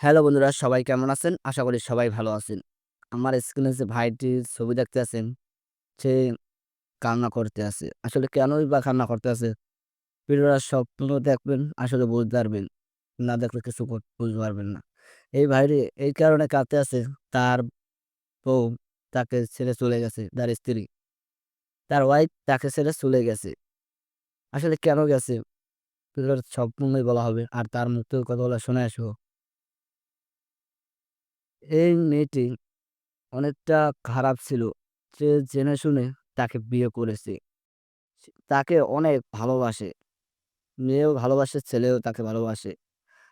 Hello বন্ধুরা, সবাই কেমন আছেন? আশা করি সবাই ভালো আছেন। আমার স্ক্রিনে যে ভাইটির ছবি দেখতে আছেন, সে কান্না করতে আছে। আসলে কেনই বা কান্না করতে আছে? ভিডিওটা সম্পূর্ণ দেখবেন, আসলে বুঝতে পারবেন। না দেখলে কিছু বুঝতে পারবেন না। এই ভাইরে এই কারণে কাঁদতে আছে, তার বউ তাকে ছেড়ে চলে গেছে, তার স্ত্রী। তার ওয়াইফ তাকে ছেড়ে চলে গেছে। আসলে কেন গেছে? ভিডিওটা সম্পূর্ণই বলা হবে, আর তার মুখ থেকে কথাগুলো শুনে আসব। এই মেয়েটি অনেকটা খারাপ ছিল সে জেনে শুনে তাকে বিয়ে করেছে। তাকে অনেক ভালোবাসে। মেয়েও ভালোবাসে, ছেলেও তাকে ভালোবাসে।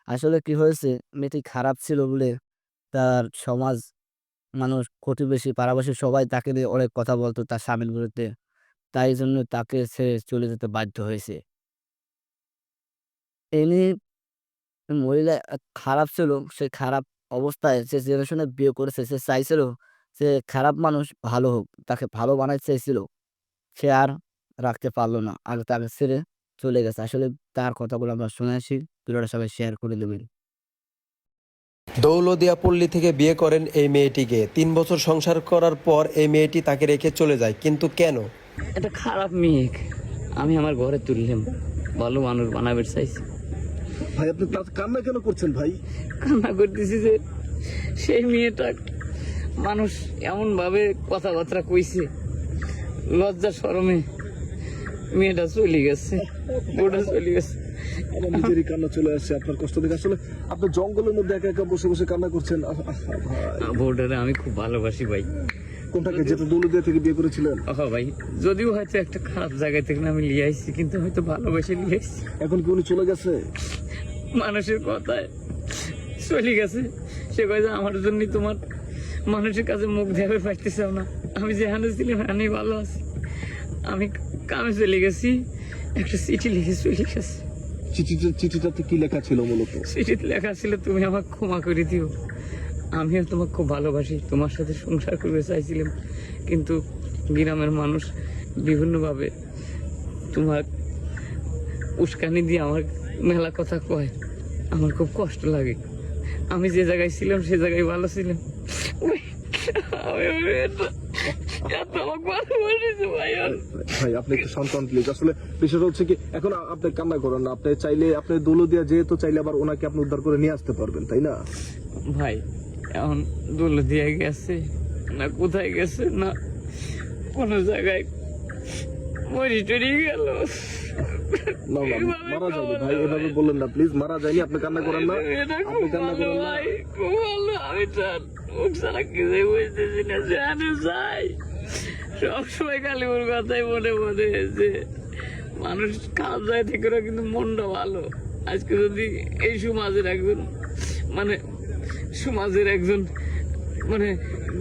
আসলে কি হয়েছে? মেয়েটি খারাপ ছিল বলে তার সমাজ মানুষ প্রতিবেশী পাড়াবাসী সবাই তাকে নিয়ে অনেক কথা বলতো তার স্বামীর বিরুদ্ধে। তাই জন্য তাকে ছেড়ে চলে যেতে বাধ্য হয়েছে। এমনি মহিলা খারাপ ছিল, সে খারাপ অবস্থায় সে জেনে শুনে বিয়ে করেছে সে চাইছিল যে খারাপ মানুষ ভালো হোক তাকে ভালো বানাইতে চাইছিল সে আর রাখতে পারল না আর তাকে ছেড়ে চলে গেছে। আসলে তার কথাগুলো আমরা শুনে আসি ভিডিওটা সবাই শেয়ার করে দেবেন। দৌলদিয়া পল্লী থেকে বিয়ে করেন এই মেয়েটিকে। তিন বছর সংসার করার পর এই মেয়েটি তাকে রেখে চলে যায় কিন্তু কেন? এটা খারাপ মেয়ে। আমি আমার ঘরে তুললাম ভালো মানুষ বানাবে চাইছি। ভাই আপনি কান্না কেন করছেন ভাই? কান্না করতেছি যে সেই মেয়েটা মানুষ এমন ভাবে কথাবার্তা কইছে। লজ্জা শরমে মেয়েটা চলে গেছে। ওটা চলে গেছে। আমার নিজেরই কান্না চলে আসছে আপনার কষ্ট দেখে। আসলে আপনি জঙ্গলের মধ্যে একা একা বসে বসে কান্না করছেন। আমি খুব ভালোবাসি ভাই। কোনটাকে যেটা দৌলদিয়া থেকে বিয়ে করেছিলেন? ভাই যদিও হয়তো একটা খারাপ জায়গা থেকে আমি লিয়ে আইছি কিন্তু হয়তো ভালোবেসে আইছি এখন কি উনি চলে গেছে? মানুষের কথায় চলে গেছে। সে কয় যে আমার তোমার মানুষের কাছে মুখ দেখাবে পাইতেছাও না। আমি যেখানে ছিলাম আমি ভালো আছি। আমি কামে চলে গেছি একটা চিঠি লিখে চলে গেছে। চিঠিটা চিঠিটাতে কি লেখা ছিল মূলত? চিঠিতে লেখা ছিল তুমি আমাকে ক্ষমা করে দিও। আমিও তোমাকে খুব ভালোবাসি। তোমার সাথে সংসার করতে চাইছিলাম কিন্তু গ্রামের মানুষ বিভিন্নভাবে তোমার উস্কানি দিয়ে আমার মেলা কথা কয়। আমার খুব কষ্ট লাগে। আমি যে জায়গায় ছিলাম সে জায়গায় ভালো ছিলাম। ভাই ভাই আপনি একটু সন্তান প্লিজ আসলে বিষয়টা হচ্ছে কি এখন আপনি কান্না করেন না। আপনি চাইলে আপনি দৌলদিয়া যেহেতু চাইলে আবার ওনাকে আপনি উদ্ধার করে নিয়ে আসতে পারবেন তাই না? ভাই এখন দোল দিয়ে গেছে না কোথায় গেছে না কোন জায়গায় মরি টরি গেল। মারা ভাই এভাবে বললেন না প্লিজ মারা যায়নি আপনি কান্না করেন না। আপনি কান্না করেন না। ভাই খুব ভালো আমি তার মুখ ছাড়া কিছু বুঝতেছি না জানে যাই। সবসময় খালি ওর কথাই মনে মনে যে মানুষ কাজ যায় থেকে কিন্তু মনটা ভালো। আজকে যদি এই সমাজের একজন মানে সমাজের একজন মানে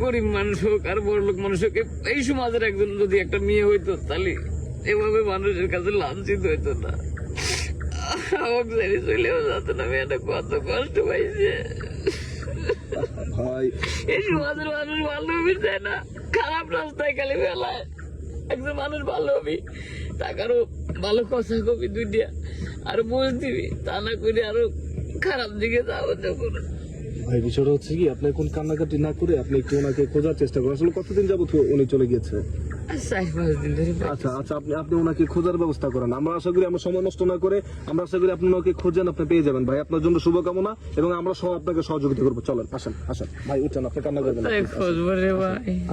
গরিব মানুষ হোক আর বড় লোক মানুষ হোক এই সমাজের একজন যদি একটা মেয়ে হইতো তাহলে এভাবে মানুষের কাছে লাঞ্ছিত হইতো না। আমাকে ছেড়ে চলেও যেত না মেয়েটা কত কষ্ট পাইছে। এই সমাজের মানুষ ভালো হবি চায় না খারাপ রাস্তায় খালি বেলায়। একজন মানুষ ভালো হবি তাকারও ভালো কথা কবি দুইটা আর বুঝ দিবি তা না করে আরও খারাপ দিকে যাব যখন। ভাই বিষয়টা হচ্ছে কি আপনি এখন কান্নাকাটি না করে আপনি একটু ওনাকে খোঁজার চেষ্টা করেন। আসলে কতদিন যাবত উনি চলে গেছে আচ্ছা আচ্ছা আপনি আপনি ওনাকে খোঁজার ব্যবস্থা করেন। আমরা আশা করি আমরা সময় নষ্ট না করে আমরা আশা করি আপনি ওনাকে খোঁজেন আপনি পেয়ে যাবেন। ভাই আপনার জন্য শুভকামনা এবং আমরা সব আপনাকে সহযোগিতা করব। চলেন আসেন আসেন। ভাই উঠেন আপনি কান্না করবেন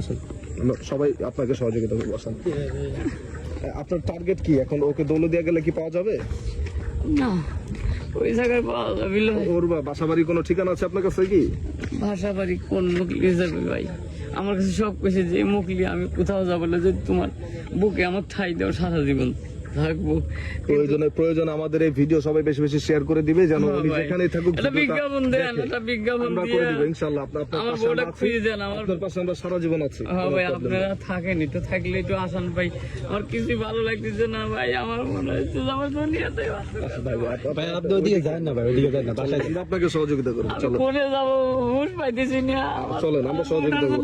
আসেন সবাই আপনাকে সহযোগিতা করব আসেন। আপনার টার্গেট কি? এখন ওকে দৌলদিয়া গেলে কি পাওয়া যাবে? না ওই জায়গায় পাওয়া যাবে ওর বা- বাসা বাড়ি কোনো ঠিকানা আছে আপনার কাছে কি? বাড়ি কোন মুকলি যাবে ভাই? আমার কাছে সব কিছু যে মুখলি আমি কোথাও যাব না যদি তোমার বুকে আমার ঠাই দেওয়া সারা জীবন। থাকব। প্রয়োজনে প্রয়োজন আমাদের এই ভিডিও সবাই বেশি বেশি শেয়ার করে দিবে যেন উনি যেখানেই থাকুক বিজ্ঞাপন দেন বিজ্ঞাপন আমরা করে দিব ইনশাআল্লাহ। আপনার আপনার আমার। খুঁজে দেন আমার পাশে আমরা সারা জীবন আছি। হ্যাঁ ভাই আপনারা থাকেনি তো থাকলে একটু আসান ভাই। আমার কিছুই ভালো লাগতেছে না ভাই আমার মনে হচ্ছে আমার দুনিয়াতে আচ্ছা, ভাই, আপনি ওদিকে যান না ভাই ওদিকে যান না আমরা আপনাকে সহযোগিতা করব চলো কোনে যাব? হুশ পাইতেছি না। চলেন আমরা সহযোগিতা করব।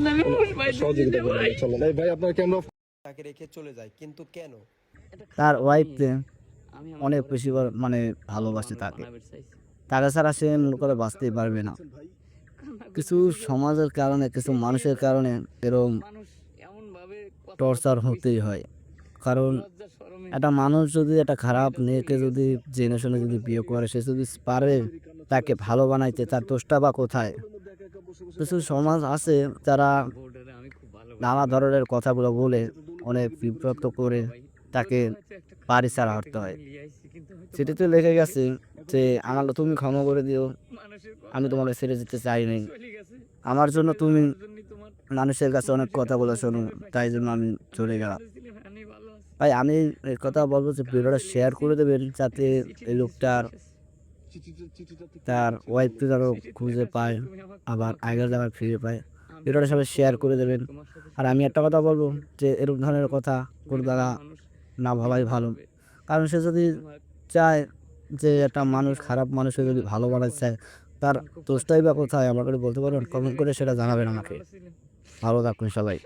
সহযোগিতা করব চলেন। এই ভাই আপনার ক্যামেরা তাকে রেখে চলে যায় কিন্তু কেন? তার ওয়াইফকে আমি অনেক বেশি মানে ভালোবাসে তাকে। চাইছি। ছাড়া সে মনে করে বাঁচতেই পারবে না। কিছু সমাজের কারণে কিছু মানুষের কারণে এরকম টর্চার হতেই হয়। কারণ একটা মানুষ যদি একটা খারাপ মেয়েকে যদি জেনে শুনে যদি বিয়ে করে সে যদি পারে তাকে ভালো বানাইতে তার দোষটা বা কোথায়? কিছু সমাজ আছে যারা নানা ধরনের কথাগুলো বলে অনেক বিব্রত করে তাকে বাড়ি ছাড়া হতে হয়। সেটাতে লেগে গেছে যে আমার তুমি ক্ষমা করে দিও। আমি তোমাকে ছেড়ে যেতে চাই নাই। আমার জন্য তুমি মানুষের কাছে অনেক কথা বলে শোনো তাই জন্য আমি চলে গেলাম। ভাই আমি এই কথা বলব যে ভিডিওটা শেয়ার করে দেবেন যাতে এই লোকটার তার ওয়াইফকে যেন খুঁজে পায় আবার আগের জায়গায় ফিরে পায়। ভিডিওটা সবাই শেয়ার করে দেবেন। আর আমি একটা কথা বলব যে এরকম ধরনের কথা কোনো দ্বারা মানুষ না ভাবাই ভালো। কারণ সে যদি চায় যে একটা মানুষ খারাপ মানুষকে যদি ভালো বানাতে চায় তার দোষটাই বা কোথায়? আমার করে বলতে পারবেন কমেন্ট করে সেটা জানাবেন আমাকে। ভালো থাকুন সবাই।